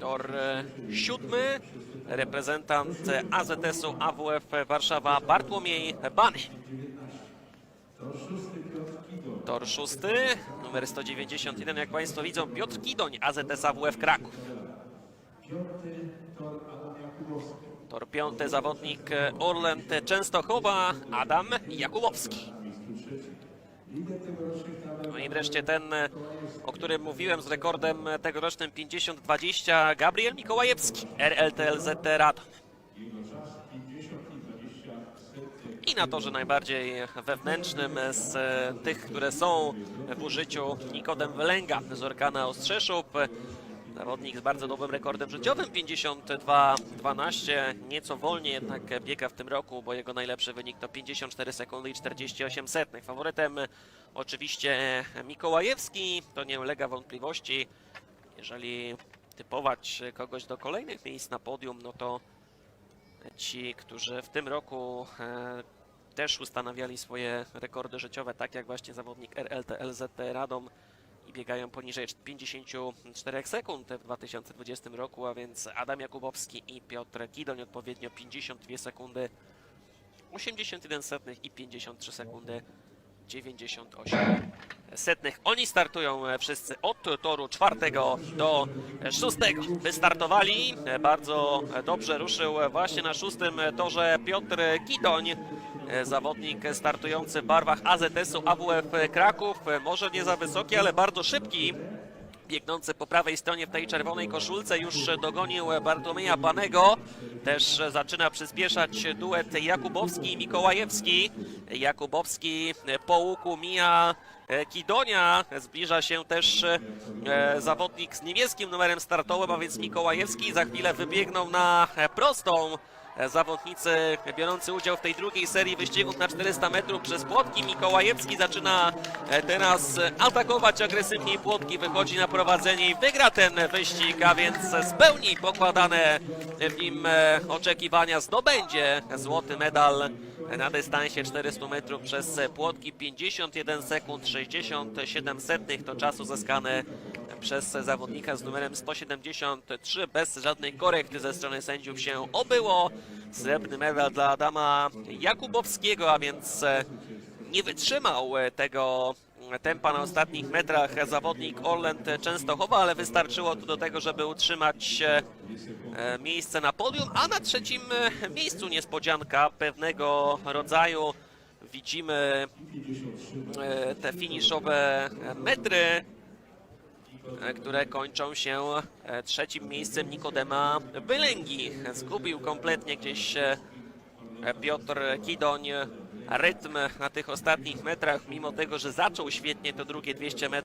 Tor e, siódmy, reprezentant AZS-u AWF Warszawa Bartłomiej Bany. Tor szósty, numer 191, jak Państwo widzą, Piotr Kidoń, AZS AWF Kraków. Tor piąty, zawodnik Orlen Częstochowa, Adam Jakubowski. No i wreszcie ten, o którym mówiłem z rekordem tegorocznym 50-20, Gabriel Mikołajewski, RLTLZT Radom. I na torze najbardziej wewnętrznym z tych, które są w użyciu Nikodem Wylęga z Orkana Ostrzeszów. Zawodnik z bardzo dobrym rekordem życiowym 52-12, nieco wolniej jednak biega w tym roku, bo jego najlepszy wynik to 54 sekundy i 48 setnych. Faworytem oczywiście Mikołajewski, to nie ulega wątpliwości. Jeżeli typować kogoś do kolejnych miejsc na podium, no to ci, którzy w tym roku e, też ustanawiali swoje rekordy życiowe, tak jak właśnie zawodnik RLT LZT Radom i biegają poniżej 54 sekund w 2020 roku, a więc Adam Jakubowski i Piotr Kidoń odpowiednio 52 sekundy 81 setnych i 53 sekundy 98 setnych. Oni startują e, wszyscy od toru czwartego do szóstego. Wystartowali. E, Bardzo dobrze ruszył e, właśnie na szóstym torze Piotr Kidoń. e, Zawodnik startujący w barwach AZS-u AWF Kraków. Może nie za wysoki, ale bardzo szybki. Biegnący po prawej stronie w tej czerwonej koszulce już dogonił Bartłomieja Banego. Też zaczyna przyspieszać duet Jakubowski i Mikołajewski. Jakubowski po łuku mija Kidonia. Zbliża się też e, zawodnik z niebieskim numerem startowym, a więc Mikołajewski. Za chwilę wybiegną na prostą. Zawodnicy biorący udział w tej drugiej serii wyścigów na 400 metrów przez płotki. Mikołajewski zaczyna e, teraz atakować agresywniej płotki, wychodzi na prowadzenie i wygra ten wyścig, a więc spełni pokładane w nim e, oczekiwania, zdobędzie złoty medal na dystansie 400 metrów przez płotki. 51 sekund 67 setnych to czasu zyskany przez zawodnika z numerem 173 bez żadnej korekty ze strony sędziów się obyło. Srebrny medal dla Adama Jakubowskiego, a więc e, nie wytrzymał e, tego tempa na ostatnich metrach zawodnik Orlent Częstochowa, ale wystarczyło to do tego, żeby utrzymać e, miejsce na podium, a na trzecim miejscu niespodzianka pewnego rodzaju. Widzimy te finiszowe metry które kończą się e, trzecim miejscem Nikodema Wylęgi. Zgubił kompletnie gdzieś e, Piotr Kidoń rytm na tych ostatnich metrach, mimo tego, że zaczął świetnie to drugie 200 metrów.